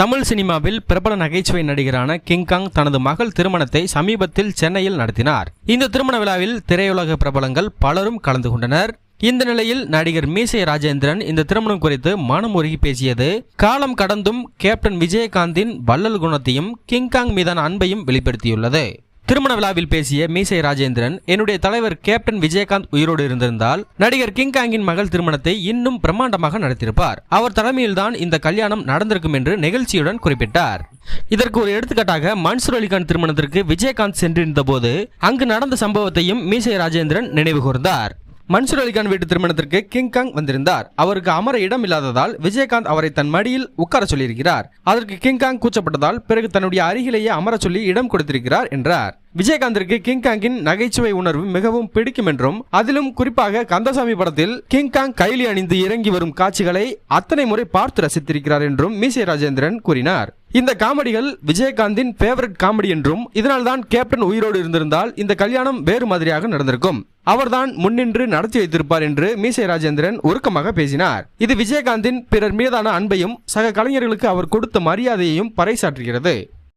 தமிழ் சினிமாவில் பிரபல நகைச்சுவை நடிகரான கிங்காங் தனது மகள் திருமணத்தை சமீபத்தில் சென்னையில் நடத்தினார். இந்த திருமண விழாவில் திரையுலக பிரபலங்கள் பலரும் கலந்து கொண்டனர். இந்த நிலையில் நடிகர் மீசை ராஜேந்திரன் இந்த திருமணம் குறித்து மனம் உருகி பேசியது காலம் கடந்தும் கேப்டன் விஜயகாந்தின் வள்ளல் குணத்தையும் கிங்காங் மீதான அன்பையும் வெளிப்படுத்தியுள்ளது. திருமண விழாவில் பேசிய மீசை ராஜேந்திரன் என்னுடைய தலைவர் கேப்டன் விஜயகாந்த் உயிரோடு இருந்திருந்தால் நடிகர் கிங்காங்கின் மகள் திருமணத்தை இன்னும் பிரம்மாண்டமாக நடத்தியிருப்பார். அவர் தலைமையில்தான் இந்த கல்யாணம் நடந்திருக்கும் என்று நிகழ்ச்சியுடன் குறிப்பிட்டார். இதற்கு ஒரு எடுத்துக்காட்டாக மன்சூர் அலிகான் திருமணத்திற்கு விஜயகாந்த் சென்றிருந்த போது அங்கு நடந்த சம்பவத்தையும் மீசை ராஜேந்திரன் நினைவு கூர்ந்தார். மன்சூர் அலிகான் வீட்டு திருமணத்திற்கு கிங்காங் வந்திருந்தார். அவருக்கு அமர இடம் இல்லாததால் விஜயகாந்த் அவரை தன் மடியில் உட்கார சொல்லியிருக்கிறார். அதற்கு கிங்காங் கூச்சப்பட்டதால் பிறகு தன்னுடைய அருகிலேயே அமர சொல்லி இடம் கொடுத்திருக்கிறார் என்றார். விஜயகாந்திற்கு கிங்காங்கின் நகைச்சுவை உணர்வு மிகவும் பிடிக்கும் என்றும் அதிலும் குறிப்பாக கந்தசாமி படத்தில் கிங்காங் கைலி அணிந்து இறங்கி வரும் காட்சிகளை அத்தனை முறை பார்த்து ரசித்திருக்கிறார் என்றும் மீசை ராஜேந்திரன் கூறினார். இந்த காமெடிகள் விஜயகாந்தின் ஃபேவரட் காமெடி என்றும் இதனால்தான் கேப்டன் உயிரோடு இருந்திருந்தால் இந்த கல்யாணம் வேறு மாதிரியாக நடந்திருக்கும். அவர்தான் முன்னின்று நடத்தி வைத்திருப்பார் என்று மீசை ராஜேந்திரன் உருக்கமாக பேசினார். இது விஜயகாந்தின் பிறர் மீதான அன்பையும் சக கலைஞர்களுக்கு அவர் கொடுத்த மரியாதையையும் பறைசாற்றுகிறது.